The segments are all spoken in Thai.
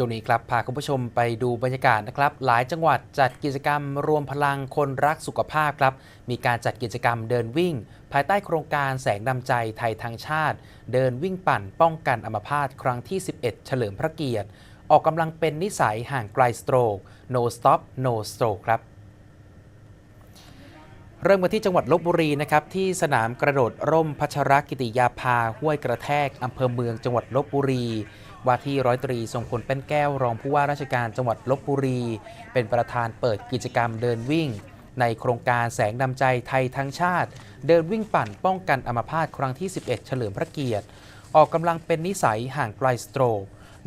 ช่วงนี้ครับพาคุณผู้ชมไปดูบรรยากาศนะครับ หลายจังหวัดจัดกิจกรรมรวมพลังคนรักสุขภาพครับ มีการจัดกิจกรรมเดินวิ่ง ภายใต้โครงการแสงนำใจไทยทางชาติ เดินวิ่งปั่นป้องกันอัมพาตครั้งที่ 11 เฉลิมพระเกียรติ ออกกำลังเป็นนิสัยห่างไกลสโตรก no stop no stroke ครับ เริ่มกันที่จังหวัดลบบุรีนะครับที่สนามกระโดดร่มพัชรกิติยาภาห้วยกระแทกอำเภอเมืองจังหวัดลบบุรี ว่าที่ร้อยตรีทรงพลเป็นแก้วรองผู้ว่าราชการจังหวัดลบบุรี เป็นประธานเปิดกิจกรรมเดินวิ่ง ในโครงการแสงนำใจไทยทั้งชาติ เดินวิ่งปั่นป้องกันอัมพาตครั้งที่ 11 เฉลิมพระเกียรติ ออกกำลังเป็นนิสัยห่างไกลสโตร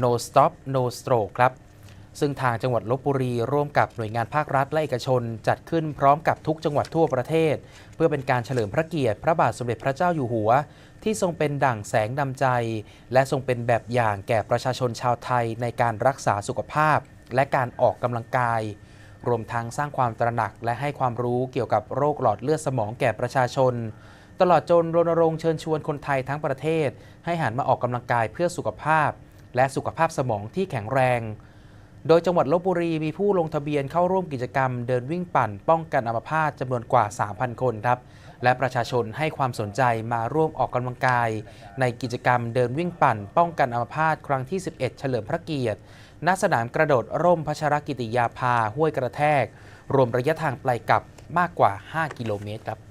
no stop no stroke ครับ ซึ่งทางจังหวัดลบบุรีร่วมกับหน่วยงานภาครัฐและเอกชน จัดขึ้นพร้อมกับทุกจังหวัดทั่วประเทศ เพื่อเป็นการเฉลิมพระเกียรติพระบาทสมเด็จพระเจ้าอยู่หัว ที่ทรงเป็นดั่งแสงนำใจ และทรงเป็นแบบอย่างแก่ประชาชนชาวไทยในการรักษาสุขภาพ และการออกกำลังกาย รวมทั้งสร้างความตระหนักและให้ความรู้เกี่ยวกับโรคหลอดเลือดสมองแก่ประชาชน ตลอดจนรณรงค์เชิญชวนคนไทยทั้งประเทศ ให้หันมาออกกำลังกายเพื่อสุขภาพ และสุขภาพสมองที่แข็งแรง โดยจังหวัดลบบุรีมีผู้ลงทะเบียนเข้าร่วมกิจกรรม เดินวิ่งปั่น ป้องกันอัมพาตจำนวนกว่า 3,000 คนครับ และประชาชนให้ความสนใจมาร่วมออกกำลังกาย ในกิจกรรมเดินวิ่งปั่น ป้องกันอัมพาตครั้งที่ 11 เฉลิมพระเกียรติ ณ สนามกระโดดร่มพัชรกิติยาภาห้วยกระแทก รวมระยะทางไกลกลับมากกว่า 5 กิโลเมตรครับ